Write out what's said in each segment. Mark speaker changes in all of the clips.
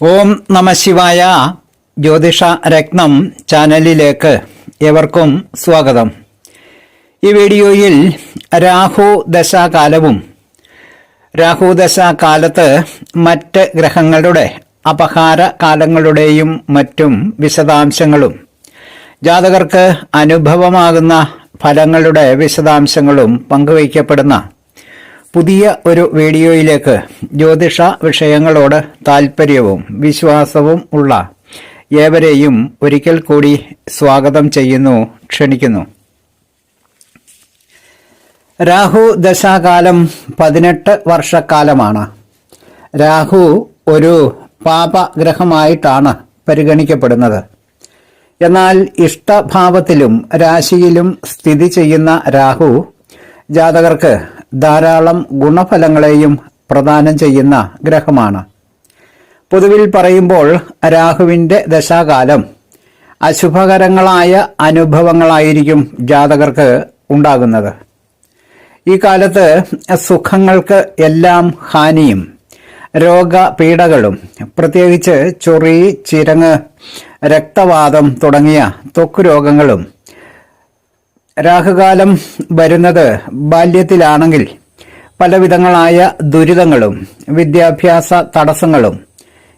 Speaker 1: ഓം നമ ശിവായ ജ്യോതിഷ രത്നം ചാനലിലേക്ക് ഏവർക്കും സ്വാഗതം. ഈ വീഡിയോയിൽ രാഹു ദശാകാലവും രാഹു ദശാകാലത്ത് മറ്റ് ഗ്രഹങ്ങളുടെ അപഹാര കാലങ്ങളുടെയും മറ്റും വിശദാംശങ്ങളും ജാതകർക്ക് അനുഭവമാകുന്ന ഫലങ്ങളുടെ വിശദാംശങ്ങളും പങ്കുവയ്ക്കപ്പെടുന്ന പുതിയ ഒരു വീഡിയോയിലേക്ക് ജ്യോതിഷ വിഷയങ്ങളോട് താൽപ്പര്യവും വിശ്വാസവും ഉള്ള ഏവരെയും ഒരിക്കൽ കൂടി സ്വാഗതം ചെയ്യുന്നു ക്ഷണിക്കുന്നു. രാഹു ദശാകാലം പതിനെട്ട് വർഷക്കാലമാണ്. രാഹു ഒരു പാപഗ്രഹമായിട്ടാണ് പരിഗണിക്കപ്പെടുന്നത്. എന്നാൽ ഇഷ്ടഭാവത്തിലും രാശിയിലും സ്ഥിതി ചെയ്യുന്ന രാഹു ജാതകർക്ക് ധാരാളം ഗുണഫലങ്ങളെയും പ്രദാനം ചെയ്യുന്ന ഗ്രഹമാണ്. പൊതുവിൽ പറയുമ്പോൾ രാഹുവിന്റെ ദശാകാലം അശുഭകരങ്ങളായ അനുഭവങ്ങളായിരിക്കും ജാതകർക്ക് ഉണ്ടാകുന്നത്. ഈ കാലത്ത് സുഖങ്ങൾക്ക് എല്ലാം ഹാനിയും രോഗപീഠകളും പ്രത്യേകിച്ച് ചൊറി ചിരങ്ങ് രക്തവാദം തുടങ്ങിയ ത്വക്ക് രോഗങ്ങളും രാഹുകാലം വരുന്നത് ബാല്യത്തിലാണെങ്കിൽ പലവിധങ്ങളായ ദുരിതങ്ങളും വിദ്യാഭ്യാസ തടസ്സങ്ങളും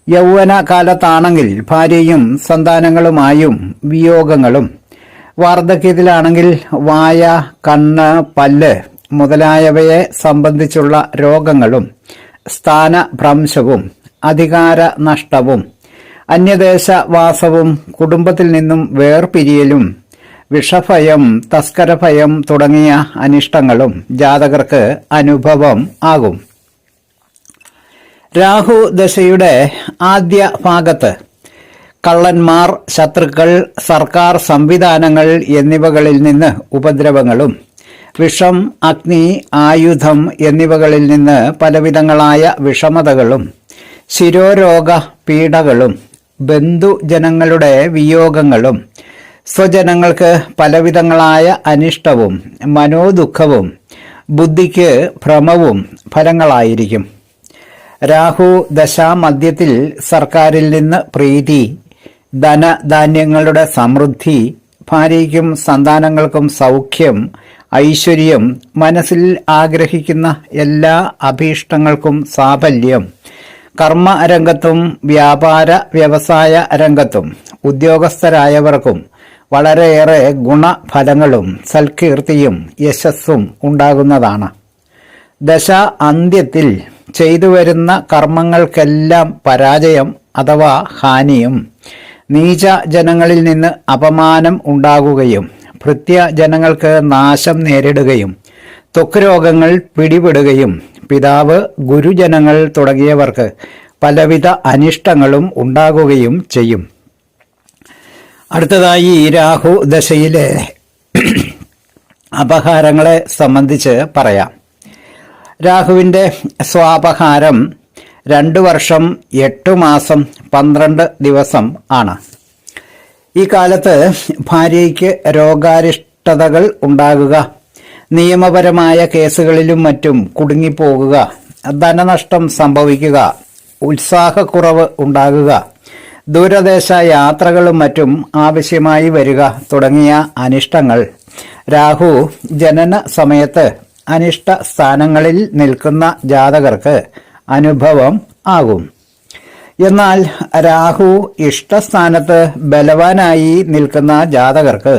Speaker 1: യൗവന കാലത്താണെങ്കിൽ ഭാര്യയും സന്താനങ്ങളുമായും വിയോഗങ്ങളും വാർദ്ധക്യത്തിലാണെങ്കിൽ വായ കണ്ണ് പല്ല് മുതലായവയെ സംബന്ധിച്ചുള്ള രോഗങ്ങളും സ്ഥാനഭ്രംശവും അധികാര നഷ്ടവും അന്യദേശവാസവും കുടുംബത്തിൽ നിന്നും വേർപിരിയലും വിഷഭയം തസ്കരഭയം തുടങ്ങിയ അനിഷ്ടങ്ങളും ജാതകർക്ക് അനുഭവം ആകും. രാഹു ദശയുടെ ആദ്യ ഭാഗത്ത് കള്ളന്മാർ ശത്രുക്കൾ സർക്കാർ സംവിധാനങ്ങൾ എന്നിവകളിൽ നിന്ന് ഉപദ്രവങ്ങളും വിഷം അഗ്നി ആയുധം എന്നിവകളിൽ നിന്ന് പലവിധങ്ങളായ വിഷമതകളും ശിരോരോഗ പീഡകളും ബന്ധുജനങ്ങളുടെ വിയോഗങ്ങളും സ്വജനങ്ങൾക്ക് പലവിധങ്ങളായ അനിഷ്ടവും മനോദുഃഖവും ബുദ്ധിക്ക് ഭ്രമവും ഫലങ്ങളായിരിക്കും. രാഹു ദശാമധ്യത്തിൽ സർക്കാരിൽ നിന്ന് പ്രീതി ധനധാന്യങ്ങളുടെ സമൃദ്ധി ഭാര്യയ്ക്കും സന്താനങ്ങൾക്കും സൗഖ്യം ഐശ്വര്യം മനസ്സിൽ ആഗ്രഹിക്കുന്ന എല്ലാ അഭീഷ്ടങ്ങൾക്കും സാഫല്യം കർമ്മ രംഗത്തും വ്യാപാര വ്യവസായ രംഗത്തും ഉദ്യോഗസ്ഥരായവർക്കും വളരെയേറെ ഗുണഫലങ്ങളും സൽകീർത്തിയും യശസ്സും ഉണ്ടാകുന്നതാണ്. ദശ അന്ത്യത്തിൽ ചെയ്തു വരുന്ന കർമ്മങ്ങൾക്കെല്ലാം പരാജയം അഥവാ ഹാനിയും നീച ജനങ്ങളിൽ നിന്ന് അപമാനം ഉണ്ടാകുകയും ഭൃത്യ ജനങ്ങൾക്ക് നാശം നേരിടുകയും ത്വക്ക് രോഗങ്ങൾ പിടിപെടുകയും പിതാവ് ഗുരുജനങ്ങൾ തുടങ്ങിയവർക്ക് പലവിധ അനിഷ്ടങ്ങളും ഉണ്ടാകുകയും ചെയ്യും. അടുത്തതായി രാഹു ദശയിലെ അപഹാരങ്ങളെ സംബന്ധിച്ച് പറയാം. രാഹുവിന്റെ സ്വാപഹാരം രണ്ടു വർഷം എട്ടു മാസം പന്ത്രണ്ട് ദിവസം ആണ്. ഈ കാലത്ത് ഭാര്യയ്ക്ക് രോഗാരിഷ്ടതകൾ ഉണ്ടാകുക നിയമപരമായ കേസുകളിലും മറ്റും കുടുങ്ങിപ്പോകുക ധനനഷ്ടം സംഭവിക്കുക ഉത്സാഹക്കുറവ് ഉണ്ടാകുക ദൂരദേശ യാത്രകളും മറ്റും ആവശ്യമായി വരിക തുടങ്ങിയ അനിഷ്ടങ്ങൾ. രാഹു ജനന സമയത്ത് അനിഷ്ട സ്ഥാനങ്ങളിൽ നിൽക്കുന്ന ജാതകർക്ക് അനുഭവം ആകും. എന്നാൽ രാഹു ഇഷ്ടസ്ഥാനത്ത് ബലവാനായി നിൽക്കുന്ന ജാതകർക്ക്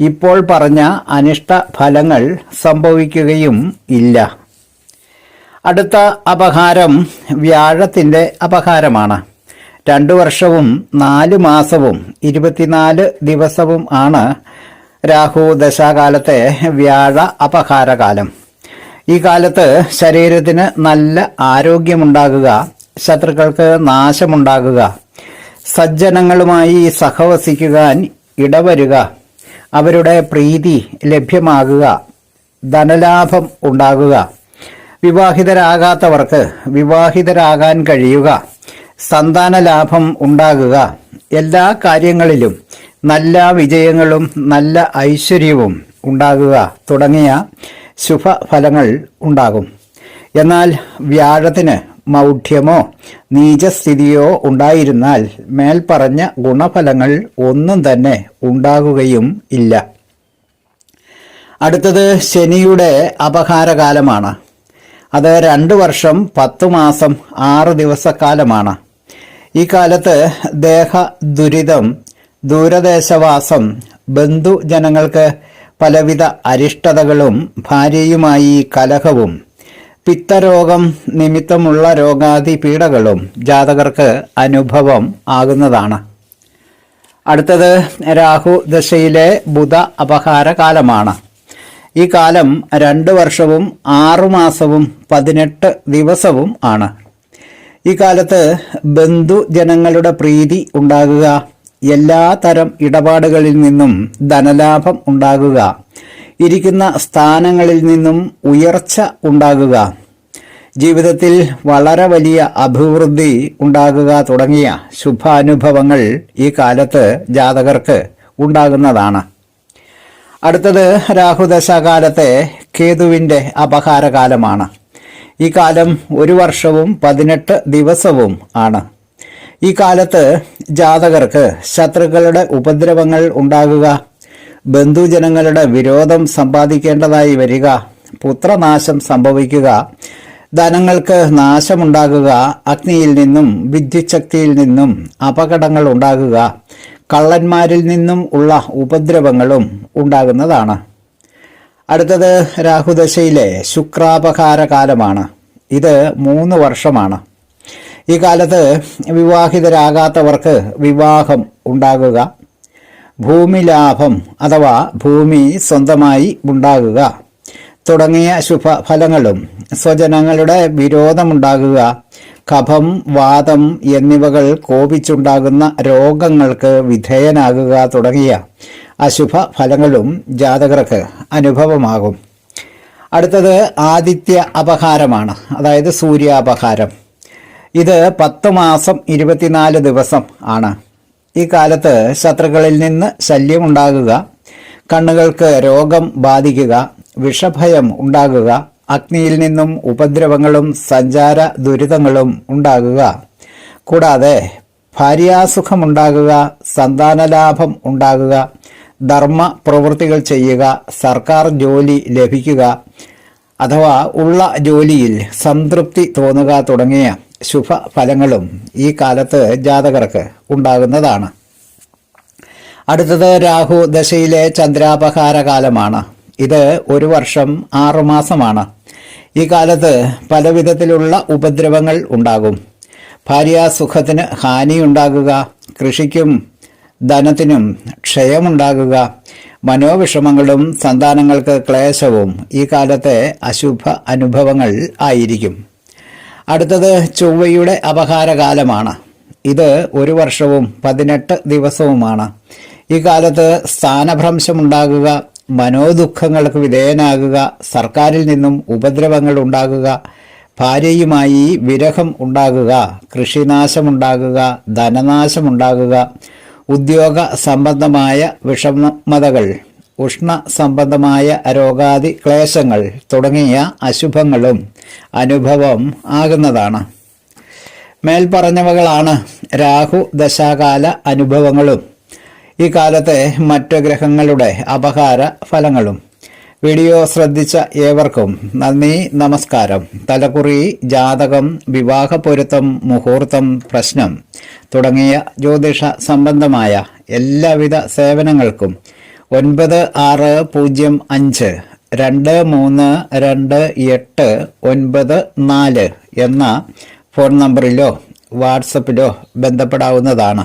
Speaker 1: ഇപ്പോൾ പറഞ്ഞ അനിഷ്ട ഫലങ്ങൾ സംഭവിക്കുകയും ഇല്ല. അടുത്ത അപഹാരം വ്യാഴത്തിന്റെ അപഹാരമാണ്. രണ്ടു വർഷവും നാല് മാസവും ഇരുപത്തിനാല് ദിവസവും ആണ് രാഹു ദശാകാലത്തെ വ്യാഴ അപഹാരകാലം. ഈ കാലത്ത് ശരീരത്തിന് നല്ല ആരോഗ്യമുണ്ടാകുക ശത്രുക്കൾക്ക് നാശമുണ്ടാകുക സജ്ജനങ്ങളുമായി സഹവസിക്കുവാൻ ഇടവരുക അവരുടെ പ്രീതി ലഭ്യമാകുക ധനലാഭം ഉണ്ടാകുക വിവാഹിതരാകാത്തവർക്ക് വിവാഹിതരാകാൻ കഴിയുക. സന്താന ലാഭം ഉണ്ടാകുക. എല്ലാ കാര്യങ്ങളിലും നല്ല വിജയങ്ങളും നല്ല ഐശ്വര്യവും ഉണ്ടാകുക തുടങ്ങിയ ശുഭഫലങ്ങൾ ഉണ്ടാകും. എന്നാൽ വ്യാഴത്തിന് മൗഢ്യമോ നീചസ്ഥിതിയോ ഉണ്ടായിരുന്നാൽ മേൽപ്പറഞ്ഞ ഗുണഫലങ്ങൾ ഒന്നും തന്നെ ഉണ്ടാകുകയും ഇല്ല. അടുത്തത് ശനിയുടെ അപഹാരകാലമാണ്. അത് രണ്ട് വർഷം പത്തു മാസം ആറ് ദിവസക്കാലമാണ്. ഈ കാലത്ത് ദേഹ ദുരിതം ദൂരദേശവാസം ബന്ധുജനങ്ങൾക്ക് പലവിധ അരിഷ്ടതകളും ഭാര്യയുമായി കലഹവും പിത്തരോഗം നിമിത്തമുള്ള രോഗാതി പീഡകളും ജാതകർക്ക് അനുഭവം ആകുന്നതാണ്. അടുത്തത് രാഹു ദശയിലെ ബുധ അപഹാര കാലമാണ്. ഈ കാലം രണ്ട് വർഷവും ആറു മാസവും പതിനെട്ട് ദിവസവും ആണ്. ഈ കാലത്ത് ബന്ധുജനങ്ങളുടെ പ്രീതി ഉണ്ടാകുക എല്ലാ തരം ഇടപാടുകളിൽ നിന്നും ധനലാഭം ഉണ്ടാകുക ഇരിക്കുന്ന സ്ഥാനങ്ങളിൽ നിന്നും ഉയർച്ച ഉണ്ടാകുക ജീവിതത്തിൽ വളരെ വലിയ അഭിവൃദ്ധി ഉണ്ടാകുക തുടങ്ങിയ ശുഭാനുഭവങ്ങൾ ഈ കാലത്ത് ജാതകർക്ക് ഉണ്ടാകുന്നതാണ്. അടുത്തത് രാഹുദശാകാലത്തെ കേതുവിന്റെ അപഹാരകാലമാണ്. ഈ കാലം ഒരു വർഷവും പതിനെട്ട് ദിവസവും ആണ്. ഈ കാലത്ത് ജാതകർക്ക് ശത്രുക്കളുടെ ഉപദ്രവങ്ങൾ ഉണ്ടാകുക ബന്ധുജനങ്ങളുടെ വിരോധം സമ്പാദിക്കേണ്ടതായി വരിക പുത്രനാശം സംഭവിക്കുക ധനങ്ങൾക്ക് നാശമുണ്ടാകുക അഗ്നിയിൽ നിന്നും വിദ്യുച്ഛക്തിയിൽ നിന്നും അപകടങ്ങൾ ഉണ്ടാകുക കള്ളന്മാരിൽ നിന്നും ഉള്ള ഉപദ്രവങ്ങളും ഉണ്ടാകുന്നതാണ്. അടുത്തത് രാഹുദശയിലെ ശുക്രാപഹാര കാലമാണ് ഇത് മൂന്ന് വർഷമാണ്. ഈ കാലത്ത് വിവാഹിതരാകാത്തവർക്ക് വിവാഹം ഉണ്ടാകുക ഭൂമി ലാഭം അഥവാ ഭൂമി സ്വന്തമായി ഉണ്ടാകുക തുടങ്ങിയ ശുഭഫലങ്ങളും സ്വജനങ്ങളുടെ വിരോധമുണ്ടാകുക കഫം വാദം എന്നിവകൾ കോപിച്ചുണ്ടാകുന്ന രോഗങ്ങൾക്ക് വിധേയനാകുക തുടങ്ങിയ അശുഭ ഫലങ്ങളും ജാതകർക്ക് അനുഭവമാകും. അടുത്തത് ആദിത്യ അപഹാരമാണ്. അതായത് സൂര്യാപഹാരം. ഇത് പത്ത് മാസം ഇരുപത്തിനാല് ദിവസം ആണ്. ഈ കാലത്ത് ശത്രുക്കളിൽ നിന്ന് ശല്യമുണ്ടാകുക കണ്ണുകൾക്ക് രോഗം ബാധിക്കുക വിഷഭയം ഉണ്ടാകുക അഗ്നിയിൽ നിന്നും ഉപദ്രവങ്ങളും സഞ്ചാര ദുരിതങ്ങളും ഉണ്ടാകുക. കൂടാതെ ഭാര്യാസുഖമുണ്ടാകുക സന്താനലാഭം ഉണ്ടാകുക ധർമ്മ പ്രവൃത്തികൾ ചെയ്യുക സർക്കാർ ജോലി ലഭിക്കുക അഥവാ ഉള്ള ജോലിയിൽ സംതൃപ്തി തോന്നുക തുടങ്ങിയ ശുഭ ഫലങ്ങളും ഈ കാലത്ത് ജാതകർക്ക് ഉണ്ടാകുന്നതാണ്. അടുത്തത് രാഹു ദശയിലെ ചന്ദ്രാപഹാര കാലമാണ് ഇത് ഒരു വർഷം ആറുമാസമാണ് ഈ കാലത്ത് പലവിധത്തിലുള്ള ഉപദ്രവങ്ങൾ ഉണ്ടാകും. ഭാര്യാസുഖത്തിന് ഹാനിയുണ്ടാകുക കൃഷിക്കും ധനത്തിനും ക്ഷയമുണ്ടാകുക മനോവിഷമങ്ങളും സന്താനങ്ങൾക്ക് ക്ലേശവും ഈ കാലത്തെ അശുഭ അനുഭവങ്ങൾ ആയിരിക്കും. അടുത്തത് ചൊവ്വയുടെ അപഹാരകാലമാണ്. ഇത് ഒരു വർഷവും പതിനെട്ട് ദിവസവുമാണ്. ഈ കാലത്ത് സ്ഥാനഭ്രംശമുണ്ടാകുക മനോദുഃഖങ്ങൾക്ക് വിധേയനാകുക സർക്കാരിൽ നിന്നും ഉപദ്രവങ്ങൾ ഉണ്ടാകുക ഭാര്യയുമായി വിരഹം ഉണ്ടാകുക കൃഷിനാശമുണ്ടാകുക ധനനാശമുണ്ടാകുക ഉദ്യോഗ സംബന്ധമായ വിഷമതകൾ ഉഷ്ണ സംബന്ധമായ രോഗാദി ക്ലേശങ്ങൾ തുടങ്ങിയ അശുഭങ്ങളും അനുഭവം ആകുന്നതാണ്. മേൽപ്പറഞ്ഞവകളാണ് രാഹു ദശാകാല അനുഭവങ്ങളും. ഈ കാലത്തെ മറ്റ് ഗ്രഹങ്ങളുടെ അപഹാര ഫലങ്ങളും. വീഡിയോ ശ്രദ്ധിച്ച ഏവർക്കും നന്ദി നമസ്കാരം. തലക്കുറി ജാതകം വിവാഹ പൊരുത്തം മുഹൂർത്തം പ്രശ്നം തുടങ്ങിയ ജ്യോതിഷ സംബന്ധമായ എല്ലാവിധ സേവനങ്ങൾക്കും ഒൻപത് ആറ് പൂജ്യം അഞ്ച് രണ്ട് മൂന്ന് രണ്ട് എട്ട് ഒൻപത് നാല് എന്ന ഫോൺ നമ്പറിലോ വാട്സപ്പിലോ ബന്ധപ്പെടാവുന്നതാണ്.